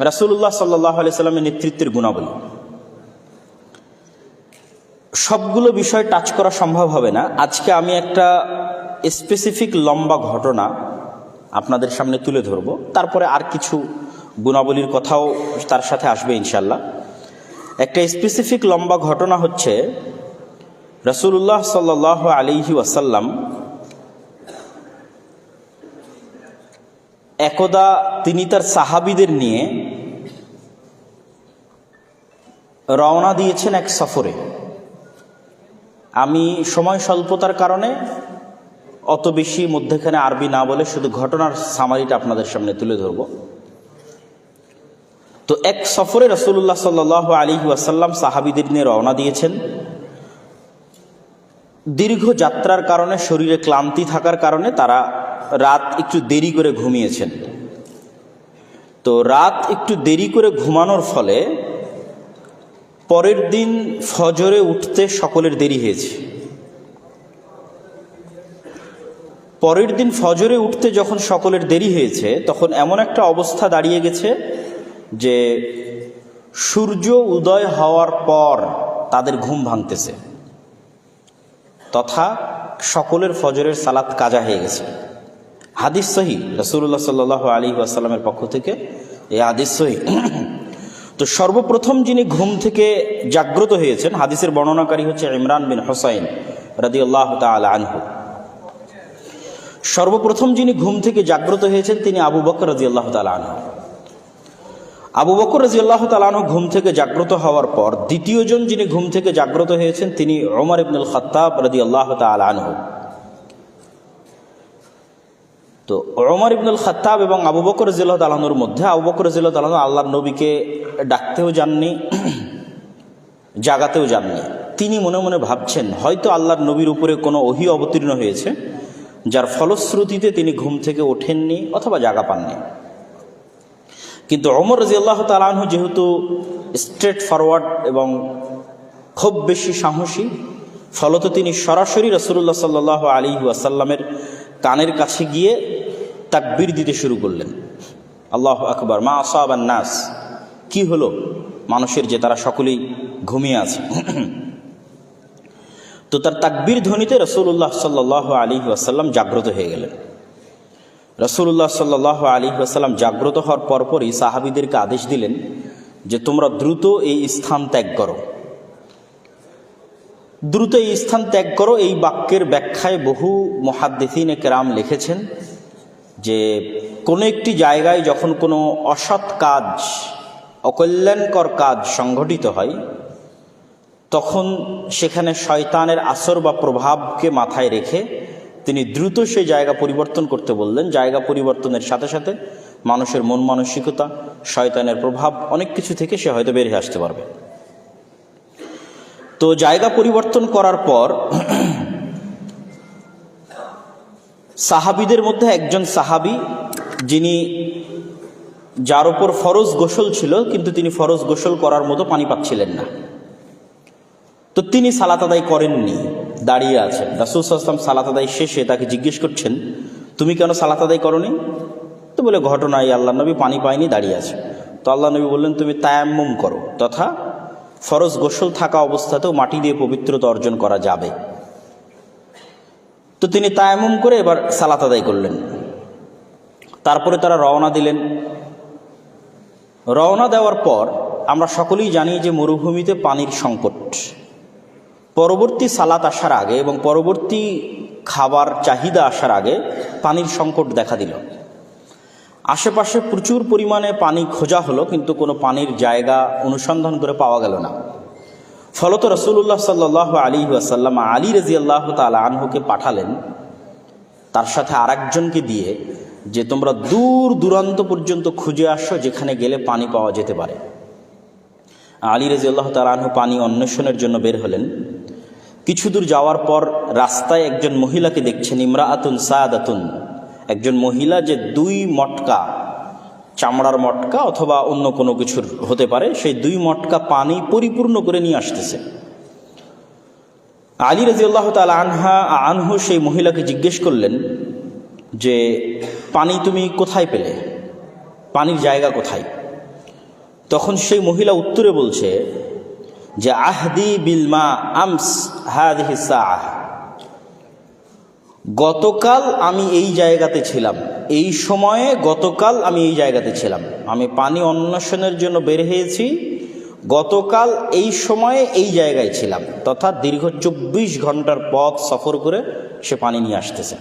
রাসুল্লাহ সাল্লাহ সাল্লামের নেতৃত্বের গুণাবলী। সবগুলো বিষয় টাচ করা সম্ভব হবে না। আজকে আমি একটা স্পেসিফিক লম্বা ঘটনা আপনাদের সামনে তুলে ধরব। তারপরে আর কিছু গুণাবলীর কথাও তার সাথে আসবে ইনশাল্লাহ একটা স্পেসিফিক লম্বা ঘটনা হচ্ছে রসুল্লাহ সাল্লাহ আলিহি ওয়াসাল্লাম একদা তিনি তার সাহাবিদের নিয়ে রওনা দিয়েছেন এক সফরে। আমি সময় স্বল্পতার কারণে অত বেশি মধ্যেখানে আরবি না বলে শুধু ঘটনার সামারিটা আপনাদের সামনে তুলে ধরব। তো এক সফরে রসুল্লাহ সাল্লাহ আলী ওয়াসাল্লাম সাহাবিদের নিয়ে রওনা দিয়েছেন। দীর্ঘ যাত্রার কারণে, শরীরে ক্লান্তি থাকার কারণে তারা রাত একটু দেরি করে ঘুমিয়েছেন। তো রাত একটু দেরি করে ঘুমানোর ফলে পরের দিন ফজরে উঠতে সকলের দেরি হয়েছে। পরের দিন ফজরে উঠতে যখন সকলের দেরি হয়েছে, তখন এমন একটা অবস্থা দাঁড়িয়ে গেছে যে সূর্য উদয় হওয়ার পর তাদের ঘুম ভাঙতেছে, তথা সকলের ফজরের সালাত কাজা হয়ে গেছে। হাদিস সহি রসুল্লাহ সাল্লাহ আলী আসাল্লামের পক্ষ থেকে এই হাদিস সহি। তো সর্বপ্রথম যিনি ঘুম থেকে জাগ্রত হয়েছেন, হাদিসের বর্ণনাকারী হচ্ছে ইমরান বিন হোসাইন রাদি আল্লাহ আনহু। সর্বপ্রথম যিনি ঘুম থেকে জাগ্রত হয়েছেন, তিনি আবু বকর রাজি আল্লাহ আনহু। আবু বকর রাজি আল্লাহ তালানহ ঘুম থেকে জাগ্রত হওয়ার পর দ্বিতীয়জন যিনি ঘুম থেকে জাগ্রত হয়েছেন, তিনি ওমর ইবনুল খত্তাব রাজি আল্লাহ তাল আনহু। তো ওমর ইবনুল খত্তাব এবং আবু বকর জিল্লাহ তালানুর মধ্যে, আবু বকর জিল্লাহ তালানু আল্লাহ নবীকে ডাকতেও যাননি, জাগাতেও যাননি। তিনি মনে মনে ভাবছেন, হয়তো আল্লাহর নবীর উপরে কোনো অহি অবতীর্ণ হয়েছে, যার ফলশ্রুতিতে তিনি ঘুম থেকে ওঠেননি অথবা জাগা পাননি। কিন্তু অমর রাজি আল্লাহ তালাহু যেহেতু স্ট্রেট ফরওয়ার্ড এবং খুব বেশি সাহসী, ফলত তিনি সরাসরি রসুল্লাহ সাল্লাহ আলী আসাল্লামের কানের কাছে গিয়ে তাকবির দিতে শুরু করলেন। আল্লাহ আকবর, মা আসাব নাস। কি হলো? মানুষের যে তারা সকলেই ঘুমিয়ে আছে। তো তার তাকবির ধ্বনিতে রসুল্লাহ সাল্লাহ আলী আসাল্লাম জাগ্রত হয়ে গেলেন। রসুল্লাহ সাল্লাহ আলী আসাল্লাম জাগ্রত হওয়ার পরপরই সাহাবিদেরকে আদেশ দিলেন যে তোমরা দ্রুত এই স্থান ত্যাগ করো। দ্রুত এই স্থান ত্যাগ করো। এই বাক্যের ব্যাখ্যায় বহু মহাদ্দেসিন কেরাম লিখেছেন যে, কোনো একটি জায়গায় যখন কোনো অসৎ কাজ, অকল্যাণকর কাজ সংঘটিত হয়, তখন সেখানে শয়তানের আসর বা প্রভাবকে মাথায় রেখে তিনি দ্রুত সে জায়গা পরিবর্তন করতে বললেন। জায়গা পরিবর্তনের সাথে সাথে মানুষের মন মানসিকতা, শয়তানের প্রভাব, অনেক কিছু থেকে সে হয়তো বেরিয়ে আসতে পারবে। তো জায়গা পরিবর্তন করার পর সাহাবিদের মধ্যে একজন সাহাবি, যিনি যার ওপর ফরজ গোসল ছিল, কিন্তু তিনি ফরজ গোসল করার মতো পানি পাচ্ছিলেন না। তো তিনি সালাত আদায় করেননি, দাঁড়িয়ে আছেন। রাসুল আসলাম সালাত আদায় শেষে তাকে জিজ্ঞেস করছেন, তুমি কেন সালাত আদায় করনি? তো বলে, ঘটনায় আল্লাহ নবী পানি পায়নি, দাঁড়িয়ে আছে। তো আল্লাহ নবী বললেন, তুমি তায়াম্মুম করো, তথা ফরজ গোসল থাকা অবস্থাতেও মাটি দিয়ে পবিত্রতা অর্জন করা যাবে। তো তিনি তায়ামুম করে এবার সালাত আদায় করলেন। তারপরে তারা রওনা দিলেন। রওনা দেওয়ার পর আমরা সকলেই জানি যে মরুভূমিতে পানির সংকট। পরবর্তী সালাত আসার আগে এবং পরবর্তী খাবার চাহিদা আসার আগে পানির সংকট দেখা দিল। আশেপাশে প্রচুর পরিমাণে পানি খোঁজা হলো, কিন্তু কোনো পানির জায়গা অনুসন্ধান করে পাওয়া গেল না। ফলত রসুল্লাহ সাল্লাহ আলী আসাল্লাম আলী রাজি আল্লাহ তালা আনহুকে পাঠালেন, তার সাথে আরেকজনকে দিয়ে যে তোমরা দূর দূরান্ত পর্যন্ত খুঁজে আসো, যেখানে গেলে পানি পাওয়া যেতে পারে। আলী রাজি আল্লাহ তালাহু পানি অন্বেষণের জন্য বের হলেন। কিছু দূর যাওয়ার পর রাস্তায় একজন মহিলাকে দেখছেন ইমরা আতুন সাদ আতুন একজন মহিলা যে দুই মটকা, চামড়ার মটকা অথবা অন্য কোনো কিছুর হতে পারে, সেই দুই মটকা পানি পরিপূর্ণ করে নিয়ে আসতেছে। আলী রাজিউল্লাহ তাল আনহা, আনহু সেই মহিলাকে জিজ্ঞেস করলেন যে, পানি তুমি কোথায় পেলে? পানির জায়গা কোথায়? তখন সেই মহিলা উত্তরে বলছে যে, আহদি বিলমা আমস, হাদিহি সাআহ। গতকাল আমি এই জায়গাতে ছিলাম। এই সময়ে গতকাল আমি এই জায়গাতে ছিলাম। আমি পানি অন্বেষণের জন্য বের হয়েছি। গতকাল এই সময়ে এই জায়গায় ছিলাম। তথা দীর্ঘ চব্বিশ ঘণ্টার পথ সফর করে সে পানি নিয়ে আসতেছে।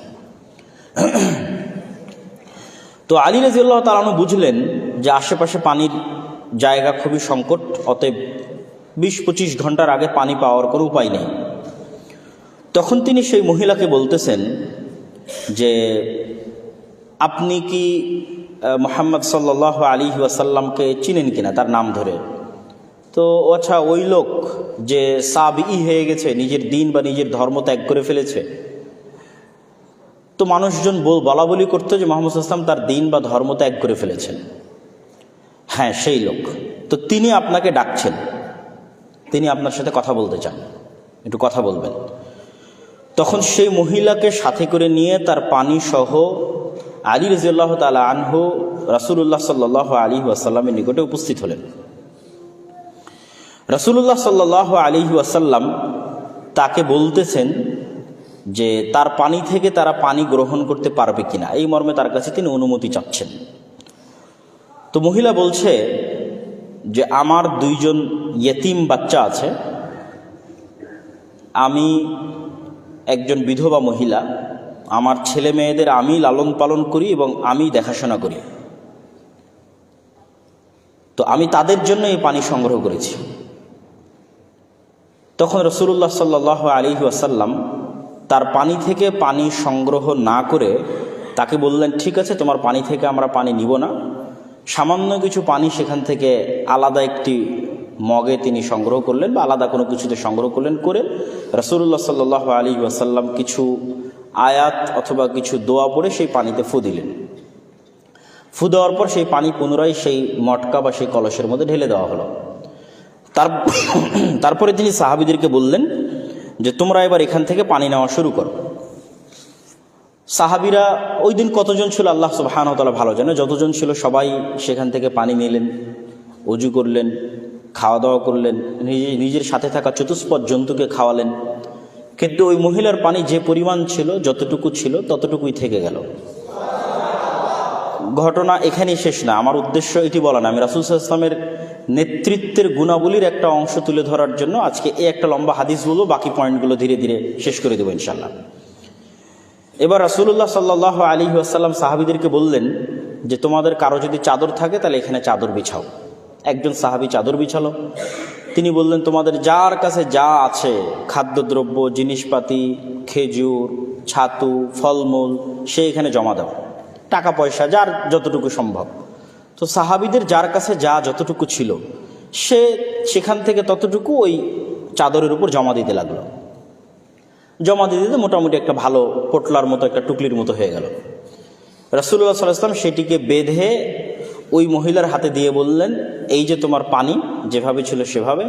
তো আলী রাজিউল্লাহ তালানু বুঝলেন যে আশেপাশে পানির জায়গা খুবই সংকট, অতএব বিশ পঁচিশ ঘণ্টার আগে পানি পাওয়ার কোনো উপায় নেই। তখন তিনি সেই মহিলাকে বলতেছেন যে, আপনি কি মোহাম্মদ সাল্লাহ আলী ওয়াসাল্লামকে চিনেন কিনা তার নাম ধরে? তো আচ্ছা ওই লোক যে সাবই হয়ে গেছে, নিজের দিন বা নিজের ধর্ম ত্যাগ করে ফেলেছে, তো মানুষজন বলা, বলি করতো যে মোহাম্মদ ইসলাম তার দিন বা ধর্ম ত্যাগ করে ফেলেছেন। হ্যাঁ সেই লোক। তো তিনি আপনাকে ডাকছেন। তিনি আপনার সাথে কথা বলতে চান। একটু কথা বলবেন। তখন সেই মহিলাকে সাথে করে নিয়ে তার পানি সহ আলী রাজিয়াল্লাহ তালা আনহু রাসুল্লাহ সাল্লাহ আলী ওয়াসাল্লামের নিকটে উপস্থিত হলেন। রাসুল্লাহ সাল্লাহ আলী ওয়াসাল্লাম তাকে বলতেছেন যে তার পানি থেকে তারা পানি গ্রহণ করতে পারবে কিনা, এই মর্মে তার কাছে তিনি অনুমতি চাচ্ছেন। তো মহিলা বলছে যে আমার দুইজন ইয়েতিম বাচ্চা আছে, আমি একজন বিধবা মহিলা, আমার ছেলে মেয়েদের আমি লালন পালন করি এবং আমি দেখাশোনা করি। তো আমি তাদের জন্য এই পানি সংগ্রহ করেছি। তখন রসুল্লাহ সাল্লাহ আলী আসাল্লাম তার পানি থেকে পানি সংগ্রহ না করে তাকে বললেন, ঠিক আছে, তোমার পানি থেকে আমরা পানি নিব না। সামান্য কিছু পানি সেখান থেকে আলাদা একটি মগে তিনি সংগ্রহ করলেন বা আলাদা কোনো কিছুতে সংগ্রহ করলেন করে রসুল্লাহ সাল্লাহ আলী ওয়াসাল্লাম কিছু আয়াত অথবা কিছু দোয়া পড়ে সেই পানিতে ফু দিলেন। ফু দেওয়ার পর সেই পানি পুনরায় সেই মটকা বা সেই কলসের মধ্যে ঢেলে দেওয়া হলো। তার তারপরে তিনি সাহাবিদেরকে বললেন যে, তোমরা এবার এখান থেকে পানি নেওয়া শুরু করো। সাহাবিরা ওই দিন কতজন ছিল আল্লাহ সুবাহানতলা ভালো জানে। যতজন ছিল সবাই সেখান থেকে পানি নিলেন অজু করলেন। খাওয়া দাওয়া করলেন, নিজে, নিজের সাথে থাকা চতুষ্পদ জন্তুকে খাওয়ালেন। কিন্তু ওই মহিলার পানি যে পরিমাণ ছিল, যতটুকু ছিল, ততটুকুই থেকে গেল। ঘটনা এখানেই শেষ না। আমার উদ্দেশ্য এটি বলা না। আমি রাসুল ইসলামের নেতৃত্বের গুণাবলীর একটা অংশ তুলে ধরার জন্য আজকে এই একটা লম্বা হাদিস বলব। বাকি পয়েন্টগুলো ধীরে ধীরে শেষ করে দেবো ইনশাল্লাহ এবার রাসুল্লাহ সাল্লাহ আলী আসাল্লাম সাহাবিদেরকে বললেন যে, তোমাদের কারও যদি চাদর থাকে, তাহলে এখানে চাদর বিছাও। একজন সাহাবি চাদর বিছালো। তিনি বললেন, তোমাদের যার কাছে যা আছে, খাদ্যদ্রব্য, জিনিসপাতি, খেজুর, ছাতু, ফলমূল, সে এখানে জমা দাও। টাকা পয়সা, যার যতটুকু সম্ভব। তো সাহাবিদের যার কাছে যা যতটুকু ছিল, সে সেখান থেকে ততটুকু ওই চাদরের উপর জমা দিতে লাগল। জমা দিতে দিতে মোটামুটি একটা ভালো, পোটলার মতো, একটা টুকলির মতো হয়ে গেল। রাসুল্লাহ সাল্লাম সেটিকে বেঁধে ওই মহিলার হাতে দিয়ে বললেন, এই যে তোমার পানি, যেভাবে ছিল সেভাবে,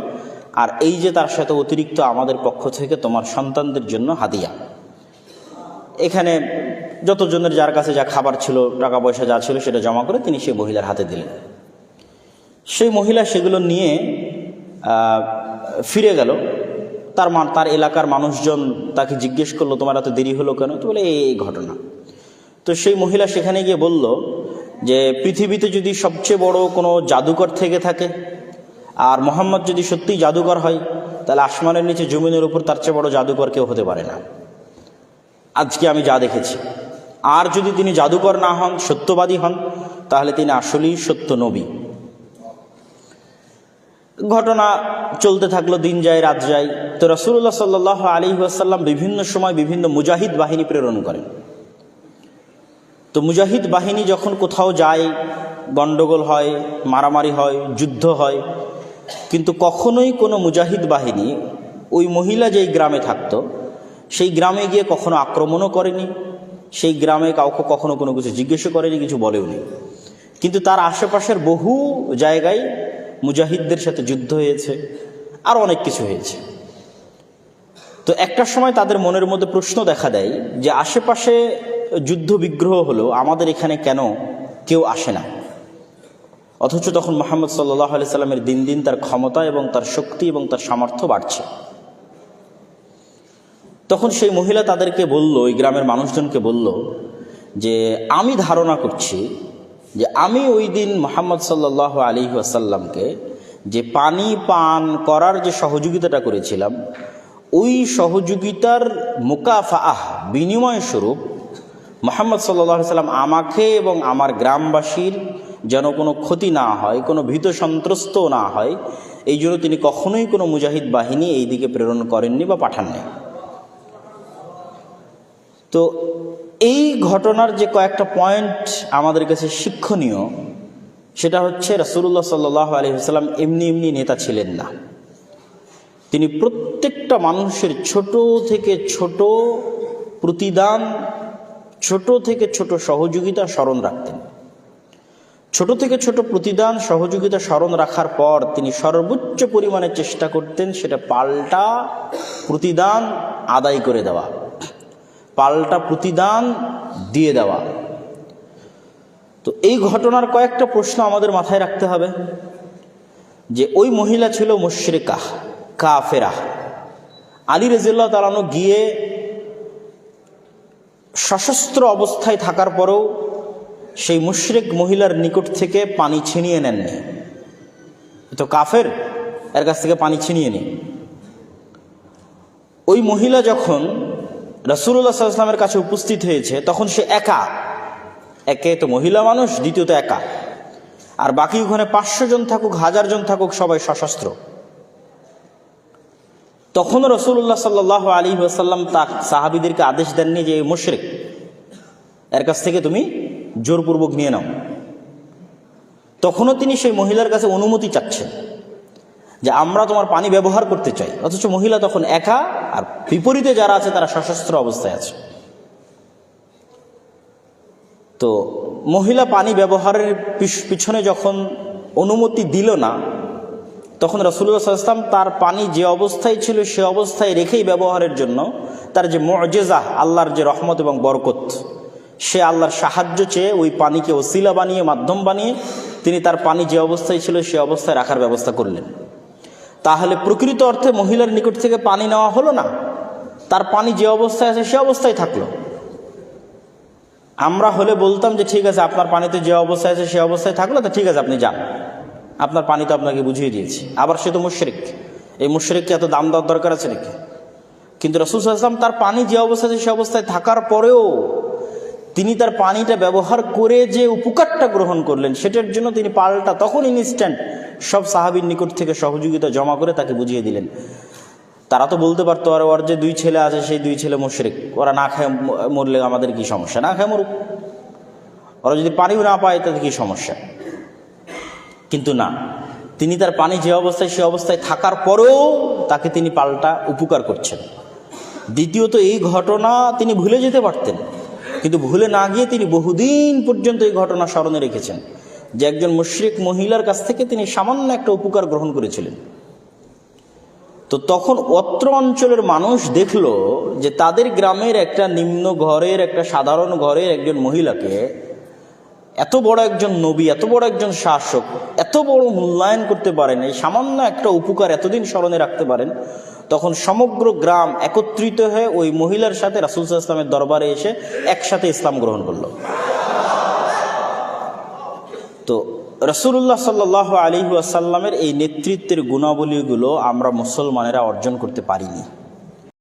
আর এই যে তার সাথে অতিরিক্ত আমাদের পক্ষ থেকে তোমার সন্তানদের জন্য হাদিয়া। এখানে যতজনের যার কাছে যা খাবার ছিল টাকা পয়সা যা ছিল সেটা জমা করে তিনি সেই মহিলার হাতে দিলেন। সেই মহিলা সেগুলো নিয়ে ফিরে গেল। তার মা, তার এলাকার মানুষজন তাকে জিজ্ঞেস করল, তোমার এত দেরি হলো কেন? তো বলে এই ঘটনা। তো সেই মহিলা সেখানে গিয়ে বলল যে পৃথিবীতে যদি সবচেয়ে বড় কোনো জাদুকর থেকে থাকে, আর মোহাম্মদ যদি সত্যিই জাদুকর হয়, তাহলে আসমানের নিচে জমিনের উপর তার চেয়ে বড় জাদুকর কেউ হতে পারে না। আজকে আমি যা দেখেছি, আর যদি তিনি জাদুকর না হন, সত্যবাদী হন, তাহলে তিনি আসলেই সত্য নবী। ঘটনা চলতে থাকল, দিন যায়, রাত যায়। তো রসুল্লাহ সাল্লাহ আলী আসাল্লাম বিভিন্ন সময় বিভিন্ন মুজাহিদ বাহিনী প্রেরণ করেন। তো মুজাহিদ বাহিনী যখন কোথাও যায়, গণ্ডগোল হয়, মারামারি হয়, যুদ্ধ হয়, কিন্তু কখনোই কোনো মুজাহিদ বাহিনী ওই মহিলা যেই গ্রামে থাকতো, সেই গ্রামে গিয়ে কখনো আক্রমণও করেনি, সেই গ্রামে কাউকে কখনো কোনো কিছু জিজ্ঞেসও করেনি, কিছু বলেওনি কিন্তু তার আশেপাশের বহু জায়গায় মুজাহিদদের সাথে যুদ্ধ হয়েছে আর অনেক কিছু হয়েছে। তো একটা সময় তাদের মনের মধ্যে প্রশ্ন দেখা দেয় যে আশেপাশে যুদ্ধ বিগ্রহ হলো আমাদের এখানে কেন কেউ আসে না? অথচ তখন মোহাম্মদ সাল্লাহ আলি সাল্লামের দিন দিন তার ক্ষমতা এবং তার শক্তি এবং তার সামর্থ্য বাড়ছে। তখন সেই মহিলা তাদেরকে বলল ওই গ্রামের মানুষজনকে বলল যে, আমি ধারণা করছি যে আমি ওই দিন মোহাম্মদ সাল্লাহ আলী আসাল্লামকে যে পানি পান করার যে সহযোগিতাটা করেছিলাম, ওই সহযোগিতার মোকাফা বিনিময় স্বরূপ মোহাম্মদ সাল্লাহ সাল্লাম আমাকে এবং আমার গ্রামবাসীর যেন কোনো ক্ষতি না হয়, কোনো ভীত সন্ত্রস্ত না হয়, এই জন্য তিনি কখনোই কোনো মুজাহিদ বাহিনী এই দিকে প্রেরণ করেননি বা পাঠাননি। তো এই ঘটনার যে কয়েকটা পয়েন্ট আমাদের কাছে শিক্ষণীয়, সেটা হচ্ছে রসুল্লাহ সাল্লাহ আলহিহাল্লাম এমনি এমনি নেতা ছিলেন না। তিনি প্রত্যেকটা মানুষের ছোট থেকে ছোট প্রতিদান ছোট থেকে ছোট সহযোগিতা স্মরণ রাখতেন। ছোট থেকে ছোট প্রতিদান সহযোগিতা স্মরণ রাখার পর তিনি সর্বোচ্চ পরিমাণে চেষ্টা করতেন সেটা পাল্টা প্রতিদান আদায় করে দেওয়া, পাল্টা প্রতিদান দিয়ে দেওয়া। তো এই ঘটনার কয়েকটা প্রশ্ন আমাদের মাথায় রাখতে হবে, যে ওই মহিলা ছিল মুশ্রিকা, কাফেরা। আলী রেজিল্লা তালানো গিয়ে সশস্ত্র অবস্থায় থাকার পরেও সেই মুশরিক মহিলার নিকট থেকে পানি ছিনিয়ে নেননি। তো কাফের, এর কাছ থেকে পানি ছিনিয়ে নি ওই মহিলা যখন রসুল্লাহ সাল্লামের কাছে উপস্থিত হয়েছে, তখন সে একা। একে তো মহিলা মানুষ, দ্বিতীয়ত একা। আর বাকি ওখানে পাঁচশো জন থাকুক, হাজার জন থাকুক, সবাই সশস্ত্র। তখনও রসুল্লাহ সাল্লাহ আলী আসাল্লাম তা সাহাবিদেরকে আদেশ দেননি যে মুশরিক, এর কাছ থেকে তুমি জোরপূর্বক নিয়ে নাও। তখনও তিনি সেই মহিলার কাছে অনুমতি চাচ্ছেন যে, আমরা তোমার পানি ব্যবহার করতে চাই। অথচ মহিলা তখন একা, আর বিপরীতে যারা আছে, তারা সশস্ত্র অবস্থায় আছে। তো মহিলা পানি ব্যবহারের পিছনে যখন অনুমতি দিল না তখন রসুল্লাহ সাল্লাম তার পানি যে অবস্থায় ছিল সে অবস্থায় রেখেই ব্যবহারের জন্য তার যে মজেজা, আল্লাহর যে রহমত এবং বরকত, সে আল্লাহর সাহায্য চেয়ে ওই পানিকে ওসিলা বানিয়ে, মাধ্যম বানিয়ে তিনি তার পানি যে অবস্থায় ছিল সে অবস্থায় রাখার ব্যবস্থা করলেন। তাহলে প্রকৃত অর্থে মহিলার নিকট থেকে পানি নেওয়া হলো না। তার পানি যে অবস্থায় আছে সে অবস্থায় থাকল। আমরা হলে বলতাম যে, ঠিক আছে, আপনার পানিতে যে অবস্থায় আছে সে অবস্থায় থাকল, তো ঠিক আছে, আপনি যান। আপনার পানি তো আপনাকে বুঝিয়ে দিয়েছি। আবার সে তো মুশরিক। এই মুশরিককে এত দাম দেওয়ার দরকার আছে নাকি? কিন্তু রসুল আসলাম তার পানি যে অবস্থায় সে অবস্থায় থাকার পরেও তিনি তার পানিটা ব্যবহার করে যে উপকারটা গ্রহণ করলেন, সেটার জন্য তিনি পাল্টা তখন ইনস্ট্যান্ট সব সাহাবির নিকট থেকে সহযোগিতা জমা করে তাকে বুঝিয়ে দিলেন। তারা তো বলতে পারতো, আর ওর যে দুই ছেলে আছে, সেই দুই ছেলে মুশরিক। ওরা না খায় মরলে আমাদের কি সমস্যা? না খায় মরুক। ওরা যদি পানিও না পায় তাদের কি সমস্যা? কিন্তু না। তিনি তার পানি যে অবস্থায়, সে অবস্থায় থাকার পরেও তাকে তিনি পাল্টা উপকার করছেন। দ্বিতীয়ত, এই ঘটনা তিনি ভুলে যেতে পারতেন। কিন্তু ভুলে না গিয়ে তিনি বহুদিন পর্যন্ত এই ঘটনা স্মরণে রেখেছেন যে একজন মুশ্রিক মহিলার কাছ থেকে তিনি সামান্য একটা উপকার গ্রহণ করেছিলেন। তো তখন অত্র অঞ্চলের মানুষ দেখল যে তাদের গ্রামের একটা নিম্ন ঘরের, একটা সাধারণ ঘরের একজন মহিলাকে এত বড় একজন নবী, এত বড় একজন শাসক, এত বড় মূল্যায়ন করতে পারেন, এই সামান্য একটা উপকার এতদিন স্মরণে রাখতে পারেন, তখন সমগ্র গ্রাম একত্রিত হয়ে ওই মহিলার সাথে রাসুল ইসলামের দরবারে এসে একসাথে ইসলাম গ্রহণ করল। তো রসুল্লাহ সাল্লাহ আলী আসাল্লামের এই নেতৃত্বের গুণাবলীগুলো আমরা মুসলমানেরা অর্জন করতে পারিনি।